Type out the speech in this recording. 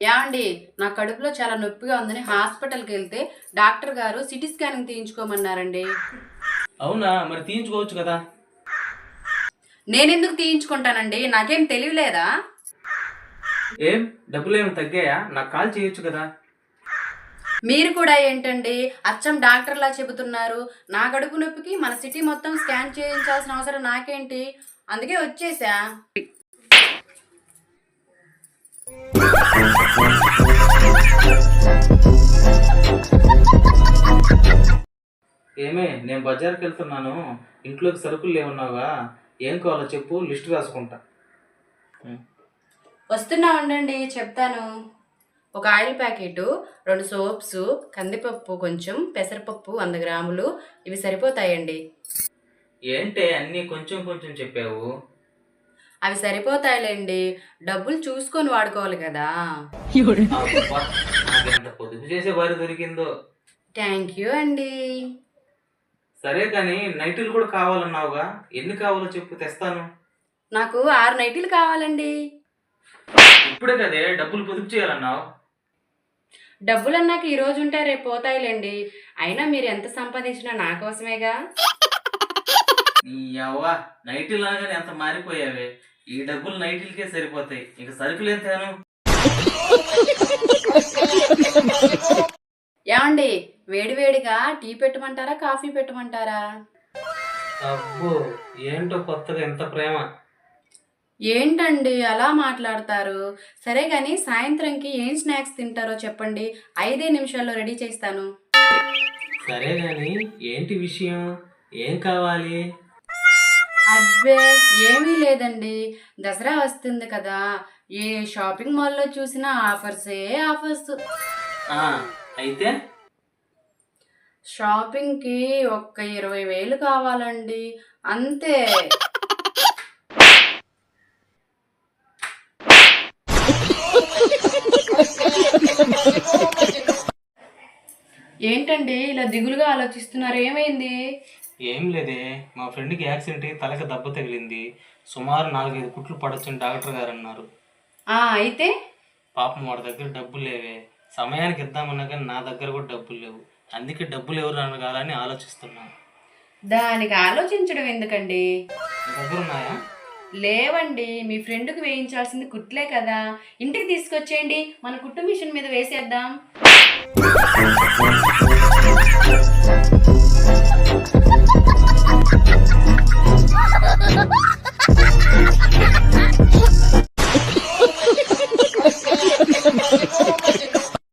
ఏమండి నా కడుపులో చాలా నొప్పిగా ఉందని హాస్పిటల్కి వెళ్తే డాక్టర్ గారు సిటీ స్కానింగ్ తీయించుకోమన్నారండి. అవునా? మరి తీయించుకోవచ్చు కదా? నేనెందుకు తీయించుకుంటానండి? నాకేం తెలియలేదా ఏం? డబ్బులు ఏమి తగ్గాయా? నాకు కాల్ చేయొచ్చు కదా? మీరు కూడా ఏంటండి? అచ్చం డాక్టర్లా చెబుతున్నారు. నా కడుపు నొప్పికి మన సిటీ మొత్తం స్కాన్ చేయించాల్సిన అవసరం నాకేంటి? అందుకే వచ్చేసా. ఏమే నేను బజార్కి వెళ్తున్నాను ఇంట్లోకి సరుకులు లేవున్నావా? ఏం కావాలో చెప్పు లిస్ట్ రాసుకుంటా. వస్తున్నా ఉండండి చెప్తాను. ఒక ఆయిల్ ప్యాకెట్ రెండు సోప్స్ కందిపప్పు కొంచెం పెసరపప్పు వంద గ్రాములు. ఇవి సరిపోతాయండి. ఏంటే అన్నీ కొంచెం కొంచెం చెప్పావు? అవి సరిపోతాయిలేండి. డబ్బులు చూసుకొని వాడుకోవాలి కదా. అబ్బా, నాకు ఎంత పొదుపు చేసే వారు దొరికిందో. థ్యాంక్ యూ అండి. సరే కానీ నైట్లు కూడా కావాలన్నావుగా. ఎన్ని కావాలో చెప్పు తెస్తాను. నాకు ఆరు నైటీలు కావాలండి. ఇప్పుడే కదే డబ్బులు పొదుపు చేయాలన్నావు. డబ్బులు అన్నాక ఈ రోజు ఉంటే రేపు పోతాయిలేండి. అయినా మీరు ఎంత సంపాదించినా నా కోసమేగా? నీ అవ్వ నైట్లు అనగానే ఎంత మారిపోయావే. ఈ డబ్బులు నైట్లకే సరిపోతాయి. ఇక సరుకులు ఎంతేను ఏమండి వేడివేడిగా టీ పెట్టమంటారా కాఫీ పెట్టమంటారా? అబ్బో ఏంటో కొత్తగా ఎంత ప్రేమ. ఏంటండి అలా మాట్లాడతారు? సరే కానీ సాయంత్రంకి ఏం స్నాక్స్ తింటారో చెప్పండి. ఐదే నిమిషాల్లో రెడీ చేస్తాను. సరే గాని ఏంటి విషయం? ఏం కావాలి? అబ్బే ఏమీ లేదండి. దసరా వస్తుంది కదా. ఏ షాపింగ్ మాల్లో చూసినా ఆఫర్సే ఆఫర్స్. అయితే? షాపింగ్కి ఒక్క ఇరవై వేలు కావాలండి. అంతే. ఏంటండి ఇలా దిగులుగా ఆలోచిస్తున్నారు? ఏమైంది? ఏం లేదే. మా ఫ్రెండ్కి యాక్సిడెంట్ అయ్యి తలకి దెబ్బ తగిలింది. సుమారు నాలుగైదు కుట్లు పడొచ్చని డాక్టర్ గారు అన్నారు. ఆ అయితే? పాపం వాడి దగ్గర డబ్బులు లేవే. సమయానికి ఇద్దామన్నా కానీ నా దగ్గర కూడా డబ్బులు లేవు. అందుకే డబ్బులు ఎవరు అనగాలని ఆలోచిస్తున్నాను దానికి ఆలోచించడం ఎందుకండి? నీ దగ్గర ఉన్నాయా? లేవండి. మీ ఫ్రెండ్కి వేయించాల్సింది కుట్లే కదా. ఇంటికి తీసుకొచ్చేయండి. మన కుట్టు మిషన్ మీద వేసేద్దాం.